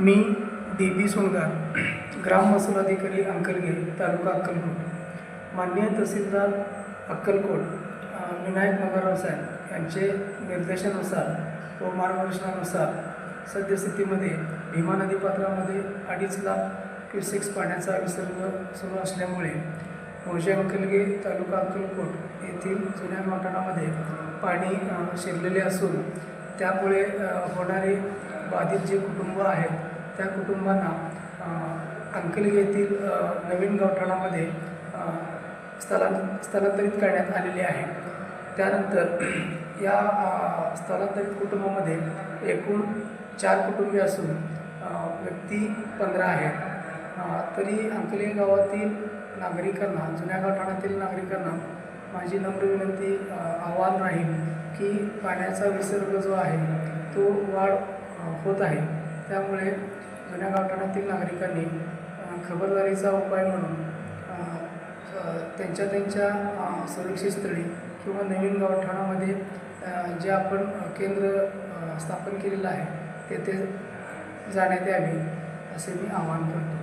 मी D बी सोनगार ग्राम महसूल अधिकारी अंकलगे तालुका अक्कलकोट. माननीय तहसीलदार अक्कलकोट विनायक मगरराव साहेब यांचे निर्देशानुसार व मार्गदर्शनानुसार सद्यस्थितीमध्ये भीमा नदीपात्रामध्ये अडीच लाख क्युसेक्स पाण्याचा विसर्ग सुरू असल्यामुळे मोजे अंकलगे तालुका अक्कलकोट येथील जुन्या मकानामध्ये पाणी शिरलेले असून त्यामुळे होणारे बाधित जे कुटुंब आहेत त्या कुटुंबांना अंकली येथील नवीन गावठाणामध्ये स्थला स्थलां स्थलांतरित करण्यात आलेले आहे. त्यानंतर या स्थलांतरित कुटुंबामध्ये एकूण चार कुटुंबे असून व्यक्ती पंधरा आहेत. तरी अंकले गावातील नागरिकांना जुन्या गावठाणातील नागरिकांना माझी नम्र विनंती आव्हान राहील की पाण्याचा विसर्ग जो आहे तो वाढ होत आहे. त्यामुळे जुन्या गावठाणातील नागरिकांनी खबरदारीचा उपाय म्हणून त्यांच्या त्यांच्या सुरक्षित स्थळी किंवा नवीन गावठाणामध्ये जे आपण केंद्र स्थापन केलेलं आहे तेथे जाण्यात यावे असे मी आवाहन करतो.